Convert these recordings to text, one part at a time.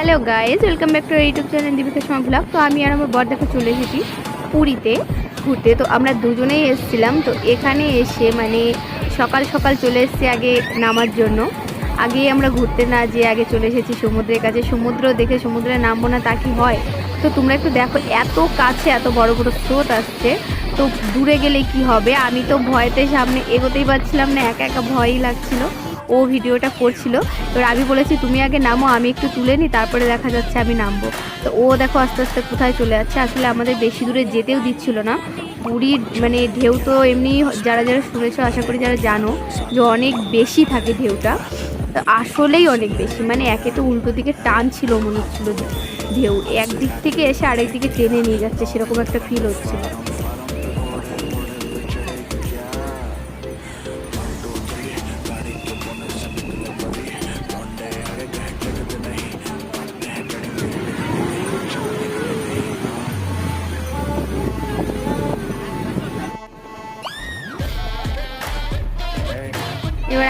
Hello guys welcome back to YouTube channel Deepika Samay vlog তো আমি আর আমার বর দেখা চলে এসেছি পুরীতে, ঘুরতে। তো আমরা দুজনেই এসেছিলাম। তো এখানে এসে মানে সকাল সকাল চলে এসেছি আগে নামার জন্য। আগে আমরা ঘুরতে না যেয়ে আগে চলে এসেছি সমুদ্রের কাছে। সমুদ্র দেখে সমুদ্রে নামবো না তা কি হয়? তো তোমরা একটু দেখো, এত কাছে এত বড় বড় স্রোত আসছে। তো দূরে গেলে কি হবে? আমি তো ভয়তে সামনে এগোতেই পারছিলাম না, একা একা ভয়ই লাগছিল। ও ভিডিওটা করছিল। এবার আমি বলেছি, তুমি আগে নামো, আমি একটু তুলে নিই, তারপরে দেখা যাচ্ছে আমি নামবো। তো ও দেখো আস্তে আস্তে কোথায় চলে যাচ্ছে। আসলে আমাদের বেশি দূরে যেতেও দিচ্ছিল না। পুরীর মানে ঢেউ তো এমনি যারা যারা শুনেছো, আশা করি যারা জানো যে অনেক বেশি থাকে ঢেউটা। তো আসলেই অনেক বেশি। মানে একে তো উল্টো দিকে টান ছিল, মনে হচ্ছিল ঢেউ। একদিক থেকে এসে আরেক দিকে টেনে নিয়ে যাচ্ছে, সেরকম একটা ফিল হচ্ছিল।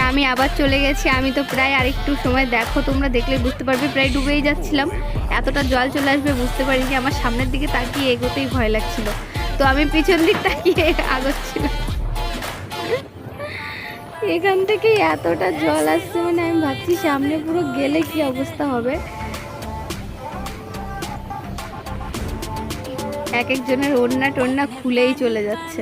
আমি আবার চলে গেছি, আমি তো প্রায় আরেকটু সময় দেখো, তোমরা দেখলে বুঝতে পারবে, প্রায় ডুবেই যাচ্ছিলাম। এতটা জল চলে আসবে বুঝতে পারিনি, আমার সামনের দিকে তাকিয়ে এগোতেই ভয় লাগছিল। তো আমি পিছন দিক তাকিয়ে আগোচ্ছিলাম। এখান থেকে এতটা জল আসছে মানে আমি ভাবছি সামনে পুরো গেলে কি অবস্থা হবে। এক একজনের ওড়না টোড়না খুলেই চলে যাচ্ছে।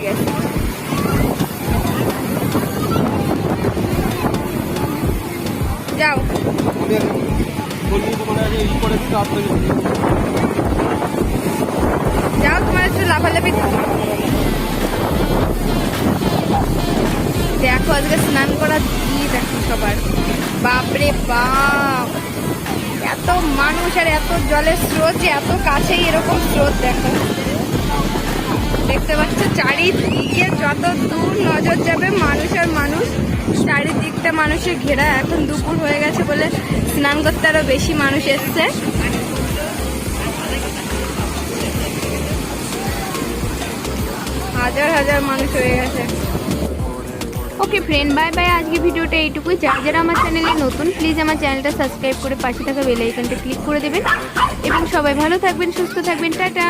যাও যাও তোমার একটু লাফালাফি দেখো আজকে স্নান করা দিয়ে দেখো সবার বাপরে বাপ এত মানুষ আর এত জলের স্রোত এত কাছেই এরকম স্রোত দেখো দেখতে পাচ্ছ চারিদিকে যত দূর নজর যাবে মানুষ আর মানুষ। চারিদিকটা মানুষের ঘেরা। এখন দুপুর হয়ে গেছে বলে স্নান করতে আরও বেশি মানুষ এসছে। হাজার হাজার মানুষ হয়ে গেছে। ওকে ফ্রেন্ড বাই বাই আজকে ভিডিওটা এইটুকুই। যারা যারা আমার চ্যানেলে নতুন প্লিজ আমার চ্যানেলটা সাবস্ক্রাইব করে পাশে থাকা বেল আইকনটা ক্লিক করে দেবেন। এবং সবাই ভালো থাকবেন, সুস্থ থাকবেন। টাটা।